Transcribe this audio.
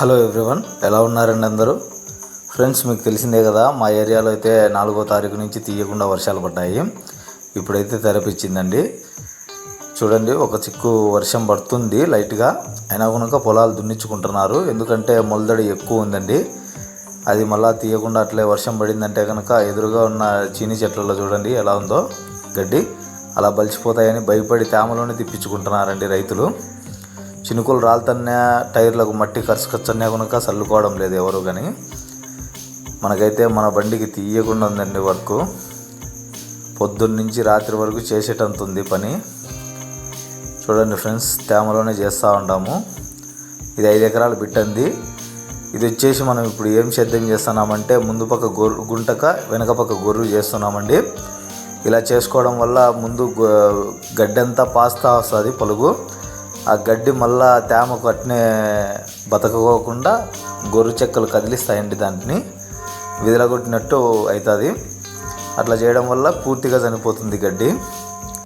Hello everyone ఎలా ఉన్నారండి అందరూ? ఫ్రెండ్స్ మీకు తెలిసిందే కదా మా ఏరియాలో అయితే నాలుగో తారీఖు నుంచి తీయకుండా వర్షాలు పడ్డాయి. ఇప్పుడైతే తెరపిచ్చిందండి. చూడండి ఒక చిక్కు వర్షం పడుతుంది లైట్గా. అయినా కనుక పొలాలు దున్నించుకుంటున్నారు ఎందుకంటే మొలదడి ఎక్కువ ఉందండి. అది మళ్ళా తీయకుండా అట్లే వర్షం పడిందంటే కనుక ఎదురుగా ఉన్న చీని చెట్లలో చూడండి ఎలా ఉందో గడ్డి. అలా బలిచిపోతాయని భయపడి తేమలోనే తిప్పించుకుంటున్నారండి రైతులు. చినుకులు రాలుతన్నా టైర్లకు మట్టి కరుచుకొచ్చన్నా కనుక చల్లుకోవడం లేదు ఎవరు కానీ మనకైతే మన బండికి తీయకుండా ఉందండి వర్క్. పొద్దున్న నుంచి రాత్రి వరకు చేసేటంత ఉంది పని. చూడండి ఫ్రెండ్స్ తేమలోనే చేస్తూ ఉంటాము ఇది ఐదు ఎకరాలు బిట్టంది ఇది వచ్చేసి మనం ఇప్పుడు ఏం సేద్యం చేస్తున్నామంటే ముందు పక్క గొర్రు గుంటక వెనక పక్క గొర్రు చేస్తున్నామండి. ఇలా చేసుకోవడం వల్ల ముందు గడ్డంతా పాస్తా వస్తుంది పలుగు. ఆ గడ్డి మళ్ళా తేమకు అట్నే బతకపోకుండా గొర్రె చెక్కలు కదిలిస్తాయండి దాంట్ని. విదిలగొట్టినట్టు అవుతుంది. అట్లా చేయడం వల్ల పూర్తిగా చనిపోతుంది గడ్డి.